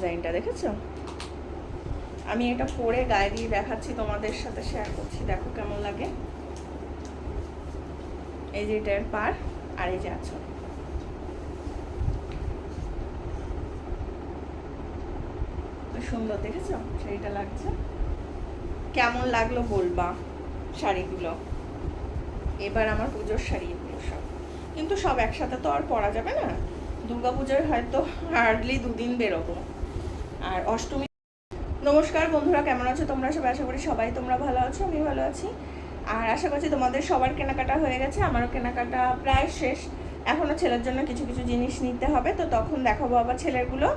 ডিজাইনটা দেখেছ? আমি এটা পরে গায়ে দিয়ে দেখাচ্ছি, তোমাদের সাথে শেয়ার করছি। দেখো কেমন লাগে। এই যে এটার পার আর এই যে আছো সুন্দর, দেখেছ? শাড়িটা লাগছে। কেমন লাগল বলবা শাড়িগুলো? এবার আমার পুজোর শাড়ি এগুলো সব। কিন্তু সব একসাথে তো আর পরা যাবে না। দুর্গা পুজোর হয়তো হার্ডলি দুদিন বেরোবো। আর অষ্টমী। নমস্কার বন্ধুরা, কেমন আছো তোমরা? সবাই আশা করি সবাই তোমরা ভালো আছো আমি ভালো আছি। আর আশা করছি তোমাদের সবার কেনাকাটা হয়ে গেছে, আমারও কেনাকাটা প্রায় শেষ। এখনও ছেলের জন্য কিছু কিছু জিনিস নিতে হবে, তো তখন দেখাবো আবার ছেলেরগুলো।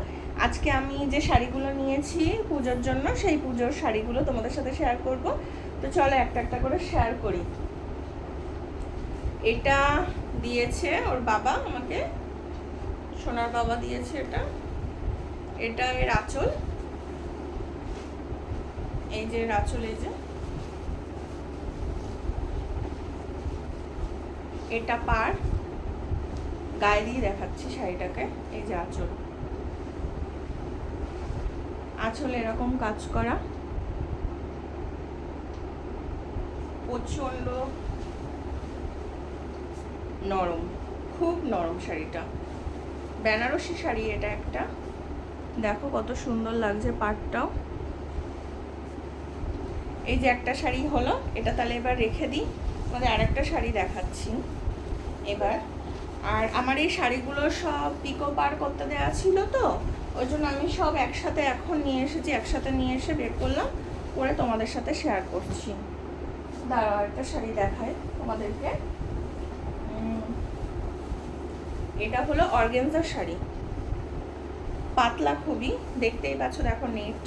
আজকে আমি যে শাড়িগুলো নিয়েছি পুজোর জন্য, সেই পুজোর শাড়িগুলো তোমাদের সাথে শেয়ার করব। তো চলো একটা একটা করে শেয়ার করি। এটা দিয়েছে ওর বাবা আমাকে। সোনার বাবা দিয়েছে এটা। এটা এর আঁচল এই যে আঁচল এই যে। এটা পার। গায়ে দিয়ে দেখাচ্ছি শাড়িটাকে, এই যে আঁচল। আঁচল এরকম কাজ করা। প্রচণ্ড নরম, খুব নরম শাড়িটা। বেনারসি শাড়ি এটা একটা। দেখো কত সুন্দর লাগছে পাটটাও। এই যে একটা শাড়ি হলো, এটা তাহলে এবার রেখে দিই। তোমাদের আর একটা শাড়ি দেখাচ্ছি। এবার, আর আমার এই শাড়িগুলো সব পিকো পার করতে দেওয়া ছিল তো, ওই জন্য আমি সব একসাথে এখন নিয়ে এসেছি, একসাথে নিয়ে এসে বের করলাম, করে তোমাদের সাথে শেয়ার করছি। দাঁড়াও একটা শাড়ি দেখায় তোমাদেরকে। এটা হলো অর্গেনজার শাড়ি। পাতলা খুবই, দেখতেই পাচ্ছ দেখো নেট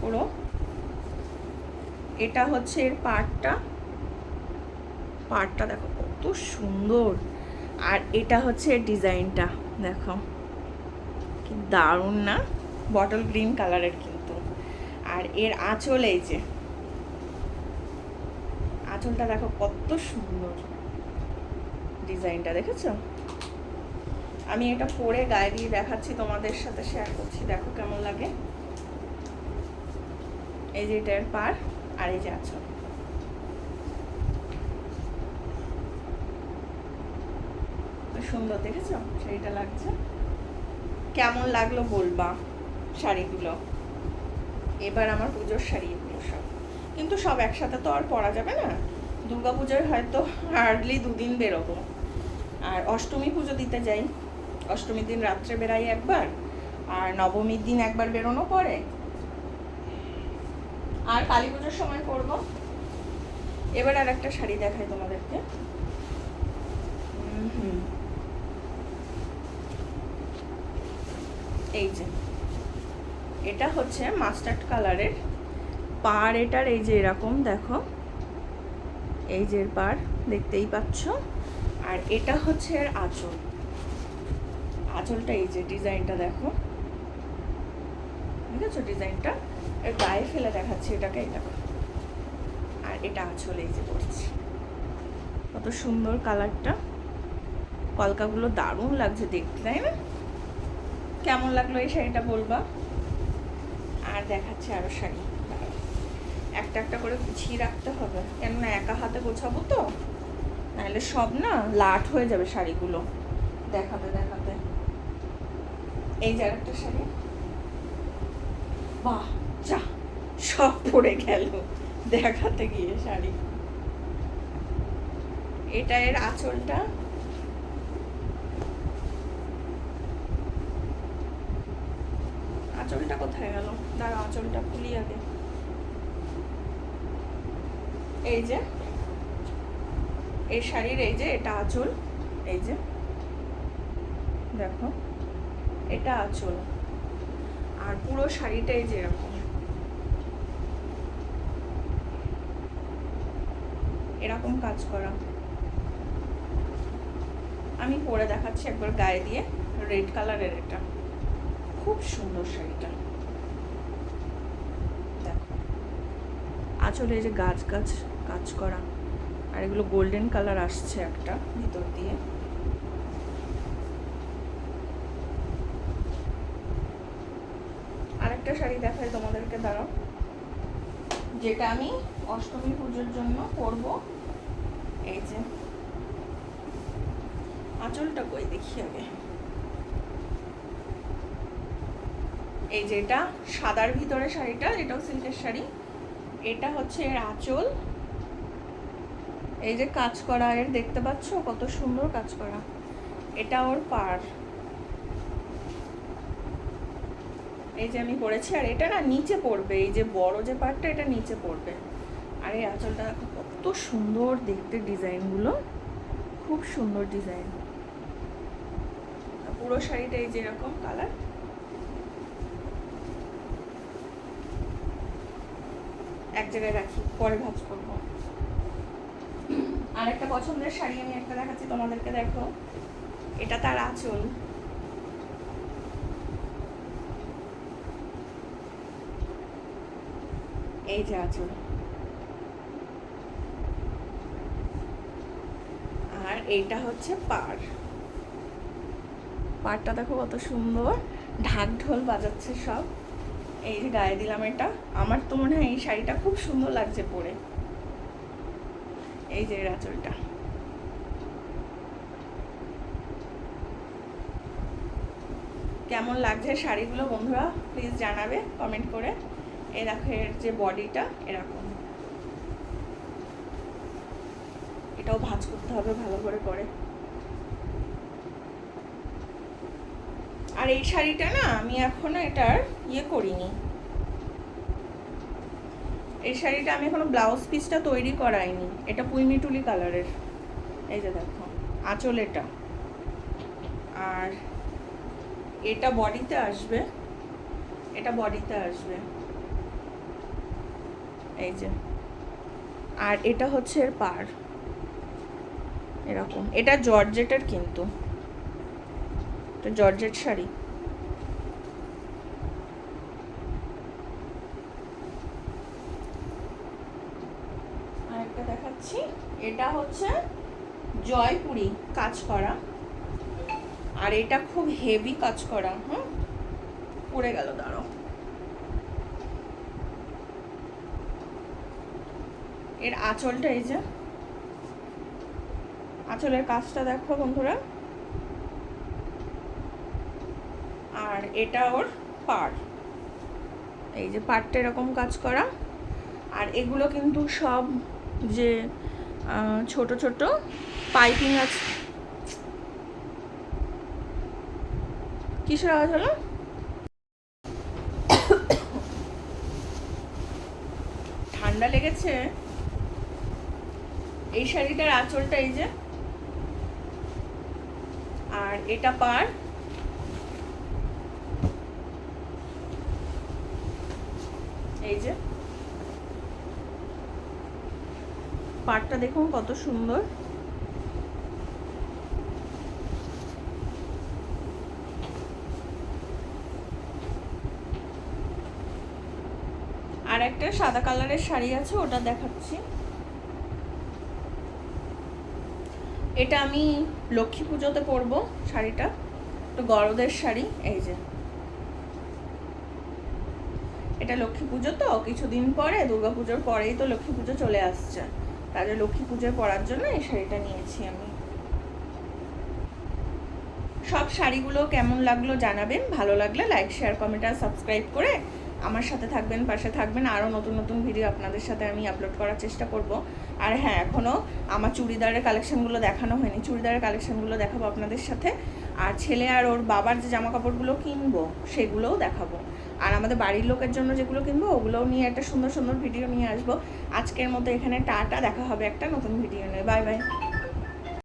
পুরো। এটা হচ্ছে এর পার্টটা পার্টটা দেখো কত সুন্দর। আর এটা হচ্ছে এর ডিজাইনটা, দেখো। কি দারুণ না? বটল গ্রিন কালারের কিন্তু। আর এর আঁচল এই যে। আঁচলটা দেখো কত সুন্দর। ডিজাইনটা দেখেছ? আমি এটা পরে গায়ে দিয়ে দেখাচ্ছি, তোমাদের সাথে শেয়ার করছি। দেখো কেমন লাগে। এই যে এটার পার আর এই যে আঁচল। সুন্দর, দেখেছ? শাড়িটা লাগছে। কেমন লাগল বলবা শাড়িগুলো? এবার আমার পুজোর শাড়ি এগুলো সব। কিন্তু সব একসাথে তো আর পরা যাবে না। দুর্গা পুজোর হয়তো হার্ডলি দুদিন বেরোবো। আর অষ্টমী পুজো দিতে যাই। অষ্টমীর দিন রাত্রে বেরাই একবার, আর নবমীর দিন একবার বেরোনো পরে। আর কালী পুজোর সময় করব। এবার আর একটা শাড়ি দেখাই তোমাদেরকে। এই যে, এটা হচ্ছে মাস্টার্ড কালারের পার এটার এই যে এরকম, দেখো। এই যে পার দেখতেই পাচ্ছ। আর এটা হচ্ছে এর আঁচল। আঁচলটা এই যে ডিজাইনটা দেখো। ঠিক আছে ডিজাইনটা গায়ে ফেলে দেখাচ্ছি এটাকে এটা আর এটা আঁচল এই যে পড়ছে কত সুন্দর কালারটা। কলকাগুলো দারুণ লাগছে দেখতে, তাই না? কেমন লাগল এই শাড়িটা বলবা? আর দেখাচ্ছে আরও শাড়ি। একটা একটা করে গুছিয়ে রাখতে হবে। কেননা একা হাতে গোছাবো তো। নাহলে সব না লাট হয়ে যাবে শাড়িগুলো। দেখাতে দেখাতে। এই যে একটা শাড়ি বাহ, যা, সব পড়ে গেল। দেখাতে গিয়ে শাড়ি। এটা এর আঁচলটা? আঁচলটা কোথায় গেল? দাঁড়া আঁচলটা খুলি আগে। এই যে, এই শাড়ির এই যে, এটা আঁচল। এই যে, দেখো। এটা আঁচল। আর পুরো শাড়িটাই এই যে এরকম কাজ করা। আমি পরে দেখাচ্ছি একবার গায়ে দিয়ে রেড কালারের এটা। খুব সুন্দর শাড়িটা। দেখো। আঁচলে যে গাছ গাছ কাজ করা। আর এগুলো গোল্ডেন কালার আসছে একটা ভিতর দিয়ে। আরেকটা শাড়ি দেখাই তোমাদেরকে, দাঁড়াও। যেটা আমি অষ্টমী পুজোর জন্য করব এই যে। আঁচলটা কই দেখি আগে। এই যে এটা সাদার ভিতরে শাড়িটা, এটাও সিল্কের শাড়ি। এটা হচ্ছে এর আঁচল। এই যে কাজ করা, এর দেখতে পাচ্ছ কত সুন্দর কাজ করা। এটা ওর পার এই যে আমি পরেছি আর এটা না নিচে পড়বে, এই যে বড় যে পার্টটা এটা নিচে পড়বে। আর এই আঁচলটা কত সুন্দর দেখতে ডিজাইনগুলো, খুব সুন্দর ডিজাইন। পুরো শাড়িটা এই যে এরকম কালার। এক জায়গায় রাখি, পরে ভাজ করব। আর একটা পছন্দের শাড়ি আমি একটা দেখাচ্ছি, তোমাদেরকে দেখো। এটা তার আঁচল। এই যে আঁচল। আর এইটা হচ্ছে পার। পাড়টা দেখো কত সুন্দর। ঢাক ঢোল বাজাচ্ছে সব। এই যে গায়ে দিলাম এটা। আমার তো মনে হয় এই শাড়িটা খুব সুন্দর লাগছে পরে। এই যে আঁচলটা। কেমন লাগছে শাড়িগুলো বন্ধুরা? প্লিজ জানাবে কমেন্ট করে। এই দেখো এর যে বডিটা, এরকম। এটাও ভাঁজ করতে হবে ভালো করে করে আর এই শাড়িটা না, আমি এখনও এটার ইয়ে করিনি। এই শাড়িটা আমি এখনও ব্লাউজ পিসটা তৈরি করাইনি। এটা পুইমিটুলি কালারের। এই যে দেখো, আঁচল এটা। আর এটা বডিতে আসবে। এটা বডিতে আসবে। এই যে। আর এটা হচ্ছে এর পার। এরকম। এটা জর্জেটের কিন্তু। এটা জর্জেট শাড়ি। আরেকটা দেখাচ্ছি। এটা হচ্ছে জয়পুরি কাজ করা। আর এটা খুব হেভি কাজ করা, হুম? পড়ে গেল দাঁড়ো এর আঁচলটা এই যে। আঁচলের কাজটা দেখো বন্ধুরা। আর এটা ওর পার এই যে পাটটা এরকম কাজ করা। আর এগুলো কিন্তু সব যে ছোট ছোট পাইপিং আছে। কিসের আওয়াজ হলো? ঠান্ডা লেগেছে? এই শাড়িটার আঁচলটা এই যে। আর এটা পার। এই যে। পাটটা দেখুন কত সুন্দর। আর একটা সাদা কালারের শাড়ি আছে, ওটা দেখাচ্ছি। এটা আমি লক্ষ্মী পুজোতে পরবো শাড়িটা। তো গরদের শাড়ি, এই যে। এটা লক্ষ্মী পুজো তো, কিছুদিন পরে, দুর্গা পুজোর পরেই তো লক্ষ্মী পুজো চলে আসছে। তাহলে লক্ষ্মী পুজোয় পরার জন্য এই শাড়িটা নিয়েছি আমি। সব শাড়িগুলো কেমন লাগল জানাবেন। ভালো লাগলে লাইক শেয়ার কমেন্ট আর সাবস্ক্রাইব করে আমার সাথে থাকবেন, পাশে থাকবেন। আরও নতুন নতুন ভিডিও আপনাদের সাথে আমি আপলোড করার চেষ্টা করব। আর হ্যাঁ এখনও আমার চুড়িদারের কালেকশানগুলো দেখানো হয়নি। চুড়িদারের কালেকশানগুলো দেখাবো আপনাদের সাথে। আর ছেলে আর ওর বাবার যে জামা কাপড়গুলো কিনবো, সেগুলোও দেখাবো। আর আমাদের বাড়ির লোকের জন্য যেগুলো কিনবো, ওগুলোও নিয়ে একটা সুন্দর সুন্দর ভিডিও নিয়ে আসব। আজকের মতো এখানে টাটা, দেখা হবে একটা নতুন ভিডিও নিয়ে। Bye bye.